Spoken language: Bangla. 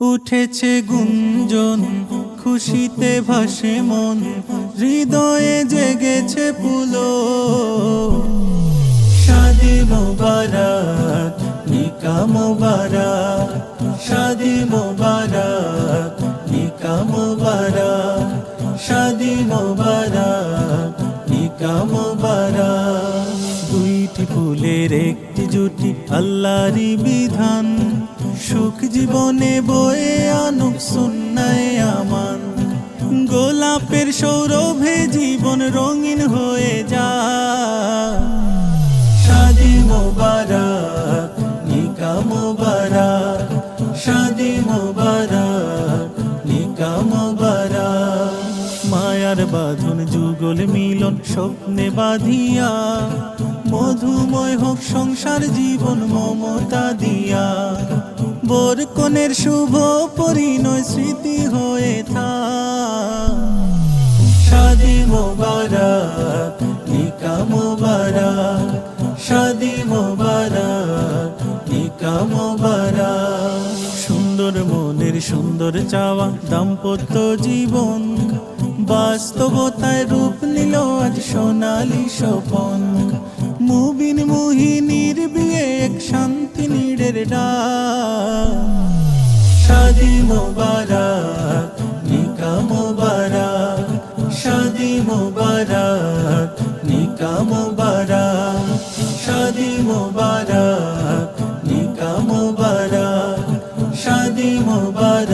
উঠেছে গুঞ্জন, খুশিতে ভাসে মন, হৃদয়ে জেগেছে পুলো শাদি মোবারক, নিকা মোবারক, শাদি মোবারক, নিকা মোবারক, শাদি মোবারক, নিকা মোবারক। দুইটি ফুলের একটি জুটি, আল্লাহরই বিধান। সুখ জীবনে বয়ে আনুক সুন্নায় আমান। গোলাপের সৌরভে জীবন রঙিন হয়ে যা। শাদি মোবারক, নিকা মোবারক, শাদি মোবারক, নিকা মোবারক। মায়ার বাঁধন, যুগল মিলন, স্বপ্নে বাঁধিয়া, মধুময় হোক সংসার জীবন মমতা দিয়া। বোর কনের শুভ পরিণয় স্মৃতি হয়ে থা শাদি মোবারক, নিকা মোবারক। শাদি মোবারক, নিকা সুন্দর মনের সুন্দর চাওয়া দাম্পত্য জীবন। বাস্তবতায় রূপ নিল আজ সোনালি স্বপন। মুবিন এক নীড়ের ডাক, শাদি মোবারক, নিকা মোবারক, শাদি মোবারক, নিকা মোবারক, শাদি মোবারক, নিকা মোবারক, শাদি মোবারক।